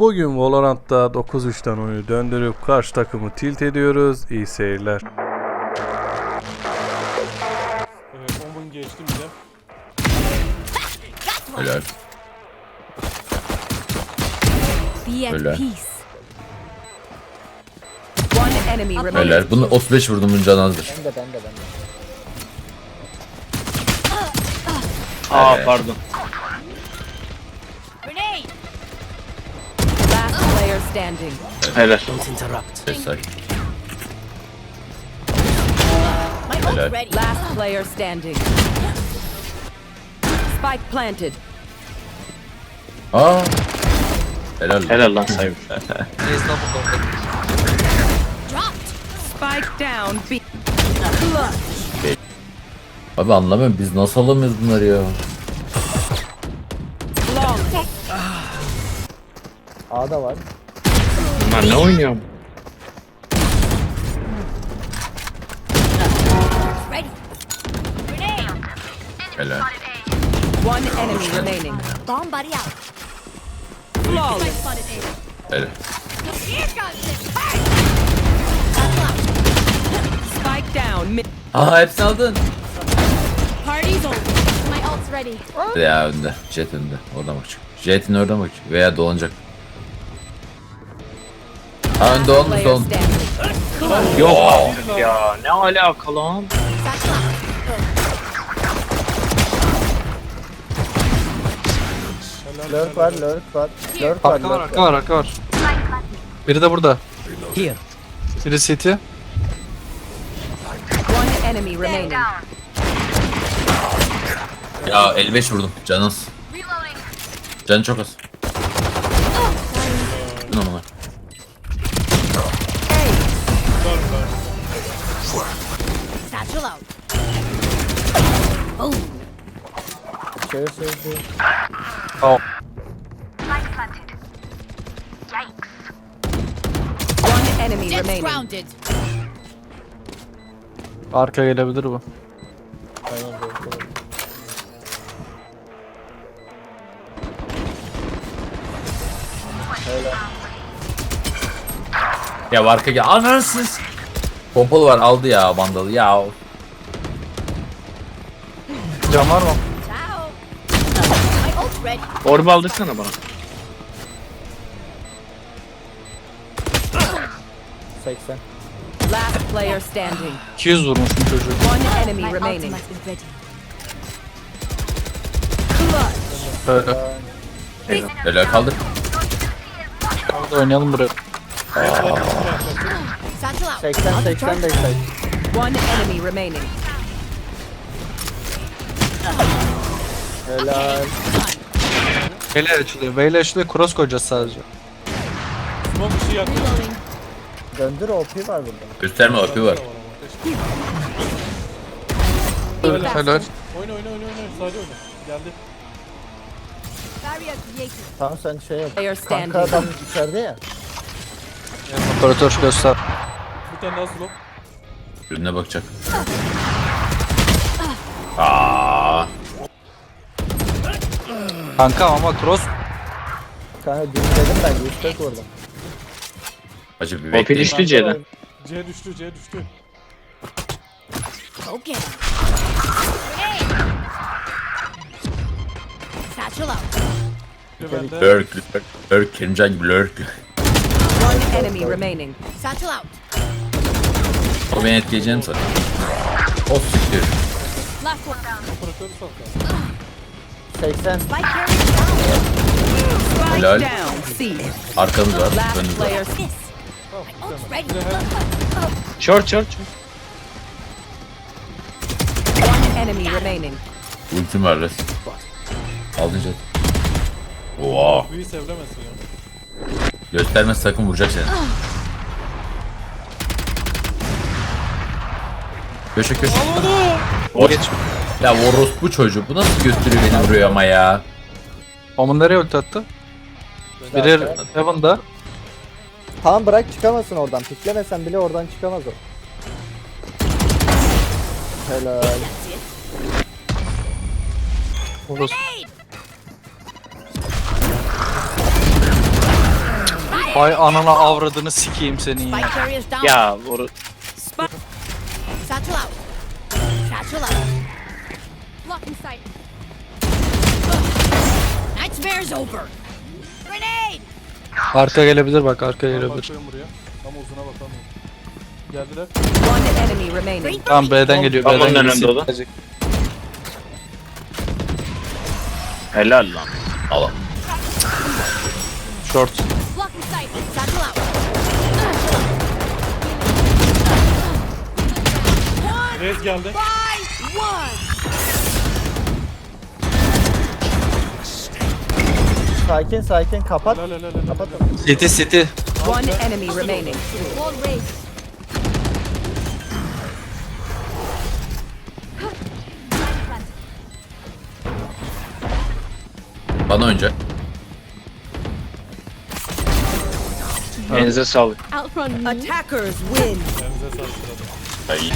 Bugün Valorant'ta 9-3'ten oyunu döndürüp karşı takımı tilt ediyoruz. İyi seyirler. Evet 10 bin geçtim bile. Helal. Be at Öyle. peace. One enemy remaining. Helal. Bunu 35 vurdum bunun canı azdır. Ben de ben de ben de. Aa pardon. Standing. Helal. Helal. ready. Last player standing. Spike planted. Aa. Helal. Helal lan sayın. Spike down. B. Abi anlamıyorum biz nasıl alamıyoruz bunları ya? Long. A'da var. Bunlar ne oynuyor? Helal. One enemy remaining. Bomb buddy out. Flawless. Helal. Spike down. Mid. Aa hepsini aldın. Party's over. My ult's ready. Ya önde. Jet önde. Oradan bak. Jet'in oradan bak. Veya dolanacak. Ha önde Player olmuş. standing. Yok artık ya. Ne alaka lan? Lurk var, lurk var. Lurk var, Arka var, lurk arka var, arka var. Biri de burada. Biri CT. One enemy remaining. Ya 55 vurdum. Canın az. Canı çok az. Satchel out. Çevir çevir çevir. One enemy remaining. grounded. Arka gelebilir bu. Aynen lurk var. Ya arka gel. Anasız. Pompalı var aldı ya bandalı ya. Cam var mı? Orba aldırsana bana. 80. Last player standing. 200 vurmuşum çocuğu. One enemy My remaining. Böyle. Helal kaldır. Hadi oynayalım buraya. Satchel out. 80 80 de 80. One enemy remaining. Helal. Beyle açılıyor. Beyle açılıyor. Cross koyacağız sadece. Smoke ışığı yaktı. Döndür OP var burada. Gösterme OP var. Helal. Oyna oyna oyna oyna. Sadece oyna. Geldi. Barrier created. Tamam sen şey yap. Player standing. Kanka adam içeride ya. Operatör göster. Bir tane daha slow. Ürüne bakacak. Aa. Kanka ama cross Kanka dün dedim ben 140 vurdum. Acı bir O bekleyin. pilişli C'den. C düştü C düştü. Okay. Satchel out. Bir bende. Lurk, lurk, lurk, Kerimcan gibi lurk. One enemy remaining. Satchel out. O beni etkileyeceğini sanıyor. O siktir. Last one down. Operatörü soktu. 80. Spike carrier down. Spike Helal. Arkamız var, Last önümüz var. Short short short. One enemy remaining. Ultim var res. Aldın jet. Oha. Göstermez sakın vuracak seni. Köşe köşe. O geç. Ya bu çocuğu bu nasıl götürüyor beni vuruyor ama ya. Omun nereye ulti attı? Biri Heaven'da. Tamam bırak çıkamasın oradan. Piklemesen bile oradan çıkamaz o. Helal. Orası. Ay anana avradını sikeyim senin ya. Ya or Spike. Satchel out. Satchel out. Blocking sight. Nightmare's over. Grenade. Arka gelebilir bak arka gelebilir. Ama uzuna bakamıyorum. Geldiler. One enemy remaining. Tamam B'den geliyor Tamam, B'den önünde geliyor. o da. helal lan. Al. Short. Blocking sight. Satchel out. Rez geldi. Sakin sakin kapat. Helal helal helal. Kapat. City city. One enemy remaining. Wall raised. Bana önce. Elinize sağlık. Attackers win. Elinize sağlık. Ay.